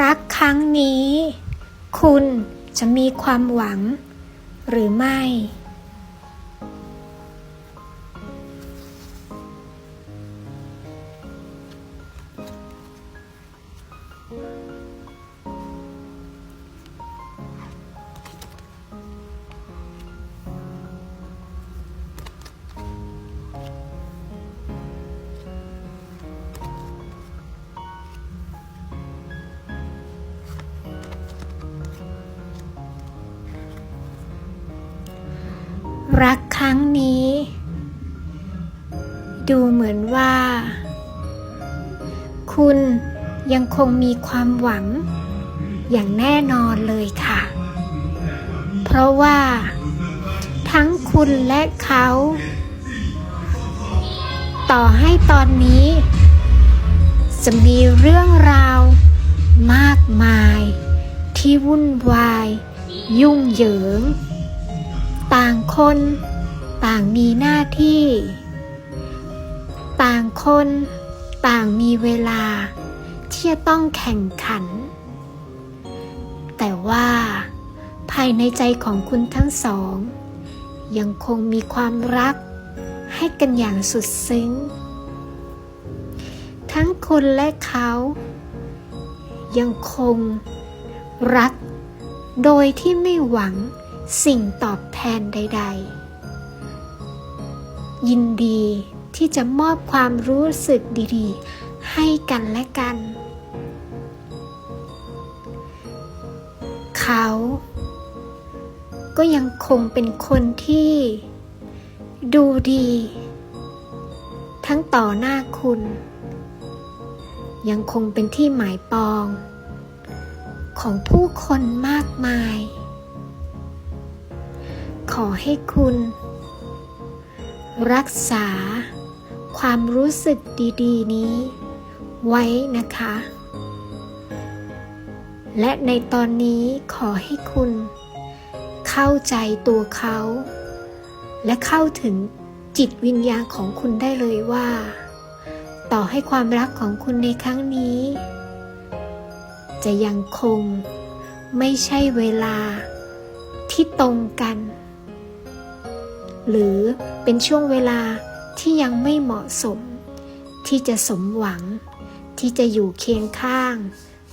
รักครั้งนี้ คุณจะมีความหวังหรือไม่ รักครั้งนี้ ดูเหมือนว่า คุณยังคงมีความหวัง อย่างแน่นอนเลยค่ะ เพราะว่า ทั้งคุณและเขา ต่อให้ตอนนี้ จะมีเรื่องราวมากมาย ที่วุ่นวาย ยุ่งเหยิง ต่างคน ต่างมีหน้าที่ ต่างคน ต่างมีเวลา ที่จะต้องแข่งขัน แต่ว่า ภายในใจของคุณทั้งสอง ยังคงมีความรัก ให้กันอย่างสุดซึ้ง ทั้งคุณและเขา ยังคงรักโดยที่ไม่หวัง สิ่งตอบแทนใด ๆ ยินดีที่จะมอบความรู้สึกดีๆ ให้กันและกัน เขา ก็ยังคงเป็นคนที่ ดูดี ทั้งต่อหน้าคุณ ยังคงเป็นที่หมายปอง ของผู้คนมากมาย ขอให้คุณ รักษา ความรู้สึกดี ๆ นี้ ไว้นะคะ และในตอนนี้ขอให้คุณ เข้าใจตัวเขา และเข้าถึงจิตวิญญาณของคุณได้เลยว่า ต่อให้ความรักของคุณในครั้งนี้ จะยังคงไม่ใช่เวลาที่ตรงกัน หรือเป็นช่วงเวลาที่ยังไม่เหมาะสม ที่จะสมหวัง ที่จะอยู่เคียงข้าง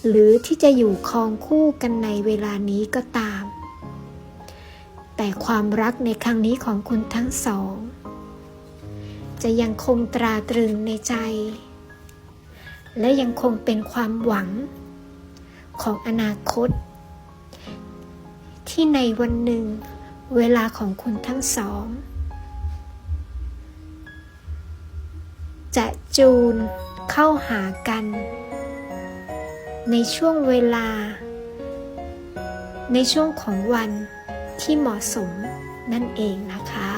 หรือที่จะอยู่ครองคู่กันในเวลานี้ก็ตาม แต่ความรักในครั้งนี้ของคุณทั้งสอง จะยังคงตราตรึงในใจ และยังคงเป็นความหวัง ของอนาคต ที่ในวันหนึ่ง เวลาของคุณทั้งสอง จะจูนเข้าหากัน ในช่วงเวลา ในช่วงของวันที่เหมาะสมนั่นเองนะคะ